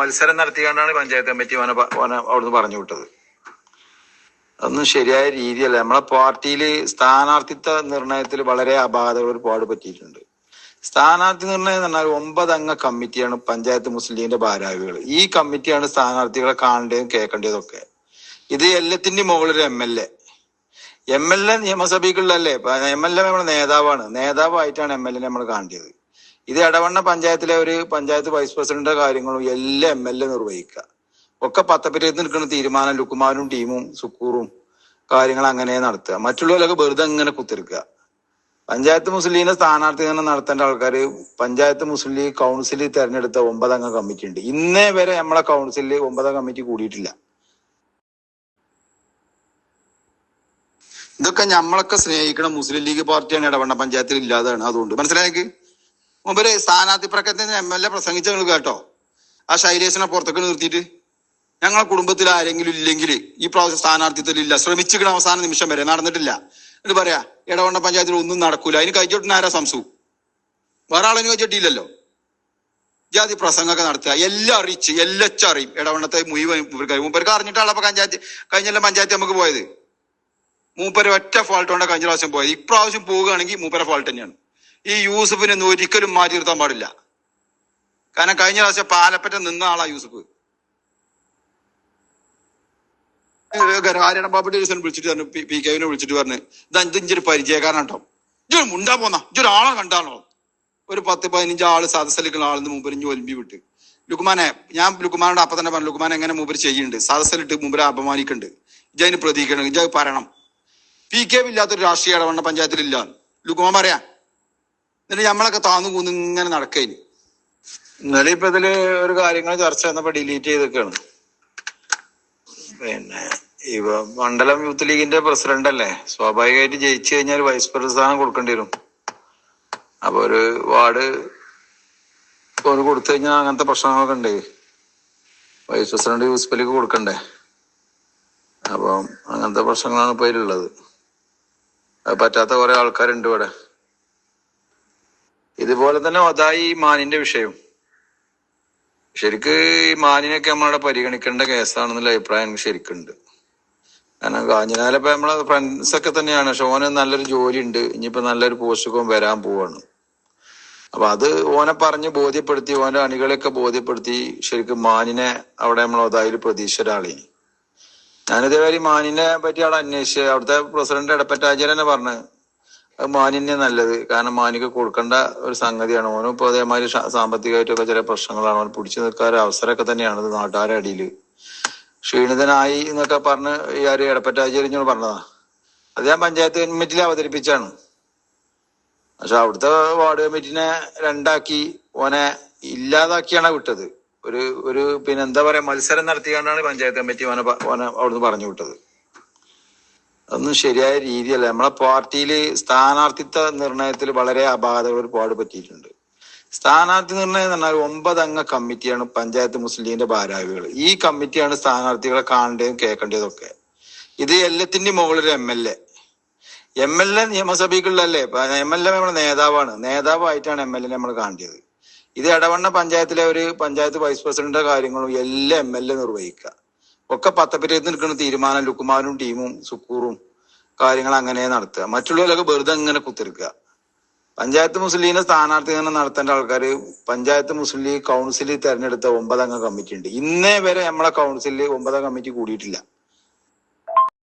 മത്സരം നടത്തിക്കൊണ്ടാണ് പഞ്ചായത്ത് കമ്മിറ്റി അവനെ അവനെ അവിടുന്ന് പറഞ്ഞു വിട്ടത്. അതൊന്നും ശരിയായ രീതിയല്ല. നമ്മളെ പാർട്ടിയിൽ സ്ഥാനാർത്ഥിത്വ നിർണയത്തിൽ വളരെ അപാകതകൾ ഒരുപാട് പറ്റിയിട്ടുണ്ട്. സ്ഥാനാർത്ഥി നിർണയം എന്ന് പറഞ്ഞാൽ ഒമ്പത് അംഗ കമ്മിറ്റിയാണ് പഞ്ചായത്ത് മുസ്ലിം ലീഗിന്റെ ഭാരവികൾ ഈ കമ്മിറ്റിയാണ് സ്ഥാനാർത്ഥികളെ കാണേണ്ടതും കേൾക്കേണ്ടതൊക്കെ ഇത് എല്ലാത്തിന്റെ മുകളിൽ M L A. M L A നിയമസഭയ്ക്കുള്ളല്ലേ M L A നമ്മുടെ നേതാവാണ്. നേതാവായിട്ടാണ് എം എൽ എ നമ്മൾ കാണേണ്ടത്. ഇത് എടവണ്ണ പഞ്ചായത്തിലെ ഒരു പഞ്ചായത്ത് വൈസ് പ്രസിഡന്റിന്റെ കാര്യങ്ങളും എല്ലാം എം എൽ എ നിർവഹിക്കുക. ഒക്കെ പത്തപ്പറ്റത്ത് നിൽക്കുന്ന തീരുമാനം ലുക്കുമാരും ടീമും സുക്കൂറും കാര്യങ്ങൾ അങ്ങനെ നടത്തുക. മറ്റുള്ളവരൊക്കെ വെറുതെ ഇങ്ങനെ കുത്തിരിക്കുക. പഞ്ചായത്ത് മുസ്ലിം ലീഗിന്റെ സ്ഥാനാർത്ഥി തന്നെ നടത്തേണ്ട ആൾക്കാർ പഞ്ചായത്ത് മുസ്ലിം ലീഗ് കൗൺസിലിൽ തെരഞ്ഞെടുത്ത ഒമ്പതംഗ കമ്മിറ്റി ഉണ്ട്. ഇന്നേ വരെ നമ്മളെ കൗൺസിലിൽ ഒമ്പതാം കമ്മിറ്റി കൂടിയിട്ടില്ല. ഇതൊക്കെ നമ്മളൊക്കെ സ്നേഹിക്കുന്ന മുസ്ലിം ലീഗ് പാർട്ടിയാണ് ഇടവണ്ണ പഞ്ചായത്തിൽ ഇല്ലാതാണ് അതുകൊണ്ട് മനസ്സിലായേക്ക് മുമ്പര് സ്ഥാനാർത്ഥി പ്രക്കത്തിന് എം എൽ എ പ്രസംഗിച്ച കേട്ടോ. ആ ശൈലേഷനെ പുറത്തേക്ക് നിർത്തിയിട്ട്. ഞങ്ങളെ കുടുംബത്തിൽ ആരെങ്കിലും ഇല്ലെങ്കിൽ ഈ പ്രാവശ്യം സ്ഥാനാർത്ഥിത്വത്തിൽ ഇല്ല ശ്രമിച്ചിട്ട് അവസാന നിമിഷം വരെ നടന്നിട്ടില്ല. എന്നിട്ട് പറയാ ഇടവണ്ണ പഞ്ചായത്തിൽ ഒന്നും നടക്കൂല. അതിന് കഴിച്ചോട്ടിന് ആരാ സംസു? വേറെ ആളിന് കഴിച്ചിട്ടില്ലല്ലോ ജാതി പ്രസംഗമൊക്കെ നടത്തുക. എല്ലാം അറിയിച്ച് എല്ലാം അറിയും. ഇടവണ്ണത്തെ മുഴുവൻ മൂപ്പർക്ക് മൂപ്പർക്ക് അറിഞ്ഞിട്ടാണ് അപ്പൊ പഞ്ചായത്ത് കഴിഞ്ഞല്ല പഞ്ചായത്ത് നമുക്ക് പോയത്. മൂപ്പര് ഒറ്റ ഫോൾട്ട് കൊണ്ട് കഴിഞ്ഞ പ്രാവശ്യം പോയത്. ഇപ്രാവശ്യം പോവുകയാണെങ്കിൽ മൂപ്പര ഫോൾട്ട് തന്നെയാണ്. ഈ യൂസഫിനെ ഒരിക്കലും മാറ്റി നിർത്താൻ പാടില്ല. കാരണം കഴിഞ്ഞ പ്രാവശ്യം പാലപ്പറ്റ നിന്ന ആളാ യൂസഫ്. ആര്യണ ബാബു ദിവസം വിളിച്ചിട്ട് പറഞ്ഞു പി- കെവിനെ വിളിച്ചിട്ട് പറഞ്ഞു ഇതാ ഇത് ഇഞ്ചൊരു പരിചയക്കാരൻ കേട്ടോ ഇജൊരു മുണ്ടാ പോന്ന ഇജൊരു ആളെ കണ്ടാണോ? ഒരു പത്ത് പതിനഞ്ച് ആൾ സദസ്സിലിരിക്കുന്ന ആളിന്ന് മുമ്പ് ഇഞ്ഞ് ഒലിമ്പി വിട്ട്. ലുക്കുമാനെ ഞാൻ ലുക്മാനോട് അപ്പൊ തന്നെ പറഞ്ഞു ലുക്കുമാൻ എങ്ങനെ മുമ്പ് ചെയ്യുന്നുണ്ട് സദസ്സിലിട്ട് മുമ്പ് അപമാനിക്കുന്നുണ്ട് ഇജതിന് പ്രതീക്ഷണം ഇജ പറയണം. പി കെ ഇല്ലാത്തൊരു രാഷ്ട്രീയ ഇടവണ്ണ പഞ്ചായത്തിലില്ല. ലുക്മാൻ പറയാ എന്നിട്ട് നമ്മളൊക്കെ താന്നു കൂന്ന് ഇങ്ങനെ നടക്കേന്. ഇന്നലെ ഇപ്പൊ ഇതിൽ ഒരു കാര്യങ്ങൾ ചർച്ച വന്നപ്പോ ഡിലീറ്റ് ചെയ്തൊക്കെയാണ് പിന്നെ ഇവ മണ്ഡലം യൂത്ത് ലീഗിന്റെ പ്രസിഡന്റ് അല്ലേ? സ്വാഭാവികമായിട്ട് ജയിച്ചു കഴിഞ്ഞാൽ വൈസ് പ്രസിഡന്റ് കൊടുക്കേണ്ടി വരും. അപ്പൊ ഒരു വാർഡ് ഒരു കൊടുത്തു കഴിഞ്ഞാൽ അങ്ങനത്തെ പ്രശ്നങ്ങളൊക്കെ ഉണ്ട്. വൈസ് പ്രസിഡന്റ് യൂസ്ഫലിക്ക് കൊടുക്കണ്ടേ? അപ്പം അങ്ങനത്തെ പ്രശ്നങ്ങളാണ് ഇപ്പൊ അതിലുള്ളത്. അത് പറ്റാത്ത കുറെ ആൾക്കാരുണ്ട് ഇവിടെ. ഇതുപോലെ തന്നെ അതായി ഈ മാനിന്റെ വിഷയം. ശരിക്ക് ഈ മാനിനൊക്കെ നമ്മളവിടെ പരിഗണിക്കേണ്ട കേസാണെന്നുള്ള അഭിപ്രായം എനിക്ക് ശരിക്കുണ്ട്. കാരണം കാഞ്ഞിനാലിപ്പോ നമ്മളെ ഫ്രണ്ട്സ് ഒക്കെ തന്നെയാണ്. പക്ഷെ ഓന് നല്ലൊരു ജോലി ഉണ്ട് ഇനിയിപ്പോ നല്ലൊരു പോസ്റ്റൊക്കെ വരാൻ പോവാണ്. അപ്പൊ അത് ഓനെ പറഞ്ഞ് ബോധ്യപ്പെടുത്തി ഓന്റെ അണികളെയൊക്കെ ബോധ്യപ്പെടുത്തി ശരിക്കും മാനിനെ അവിടെ നമ്മൾ അതായത് പ്രതീക്ഷ ഒരാളിനി ഞാനിതേമാതിരി മാനിനെ പറ്റി അവിടെ അന്വേഷിച്ച് അവിടുത്തെ പ്രസിഡന്റ് എടപ്പറ്റാചാര്യനെ പറഞ്ഞു അത് മാനിനെ നല്ലത്. കാരണം മാനിക്ക് കൊടുക്കേണ്ട ഒരു സംഗതിയാണ്. ഓനും ഇപ്പൊ അതേമാതിരി സാമ്പത്തികമായിട്ടൊക്കെ ചില പ്രശ്നങ്ങളാണ്. ഓൻ പിടിച്ചു നിൽക്കാൻ ഒരു അവസരമൊക്കെ തന്നെയാണ് ഇത് നാട്ടുകാരുടെ അടിയിൽ ക്ഷീണിതനായി എന്നൊക്കെ പറഞ്ഞ് ഈ ആര് എടപ്പറ്റാചേരിഞ്ഞോട് പറഞ്ഞതാ. അത് ഞാൻ പഞ്ചായത്ത് കമ്മിറ്റിയിൽ അവതരിപ്പിച്ചാണ്. പക്ഷെ അവിടുത്തെ വാർഡ് കമ്മിറ്റിനെ രണ്ടാക്കി ഓനെ ഇല്ലാതാക്കിയാണ് വിട്ടത്. ഒരു ഒരു പിന്നെ എന്താ പറയാ മത്സരം നടത്തിക്കൊണ്ടാണ് പഞ്ചായത്ത് കമ്മിറ്റി ഓനെ ഓനെ അവിടുന്ന് പറഞ്ഞു വിട്ടത്. അതൊന്നും ശരിയായ രീതിയല്ല. നമ്മളെ പാർട്ടിയിൽ സ്ഥാനാർത്ഥിത്വ നിർണയത്തിൽ വളരെ അപാകതകൾ ഒരുപാട് പറ്റിയിട്ടുണ്ട്. സ്ഥാനാർത്ഥി നിർണയം എന്ന് പറഞ്ഞാൽ ഒമ്പതംഗ കമ്മിറ്റിയാണ് പഞ്ചായത്ത് മുസ്ലിം ലീഗിന്റെ ഭാരവികൾ. ഈ കമ്മിറ്റിയാണ് സ്ഥാനാർത്ഥികളെ കാണേണ്ടതും കേൾക്കേണ്ടതൊക്കെ ഇത് എല്ലാത്തിന്റെ മുകളിൽ M L A. M L A നിയമസഭയ്ക്കുള്ളല്ലേ M L A നമ്മുടെ നേതാവാണ്. നേതാവായിട്ടാണ് എം എൽ എ നമ്മൾ കാണേണ്ടത്. ഇത് എടവണ്ണ പഞ്ചായത്തിലെ ഒരു പഞ്ചായത്ത് വൈസ് പ്രസിഡന്റിന്റെ കാര്യങ്ങളും എല്ലാ എം എൽ എ നിർവഹിക്കുക. ഒക്കെ പത്തപ്പറ്റത്ത് നിൽക്കുന്ന തീരുമാനം ലുക്കുമാരും ടീമും സുക്കൂറും കാര്യങ്ങൾ അങ്ങനെ നടത്തുക. മറ്റുള്ളവരൊക്കെ വെറുതെ ഇങ്ങനെ കുത്തിരിക്കുക. പഞ്ചായത്ത് മുസ്ലിം ലീഗിന്റെ സ്ഥാനാർത്ഥി തന്നെ നടത്തേണ്ട ആൾക്കാർ പഞ്ചായത്ത് മുസ്ലിം ലീഗ് കൗൺസിലിൽ തെരഞ്ഞെടുത്ത ഒമ്പതംഗ കമ്മിറ്റി ഉണ്ട് ഇന്നേ വരെ നമ്മളെ കൗൺസിലിൽ ഒമ്പതാം കമ്മിറ്റി കൂടിയിട്ടില്ല.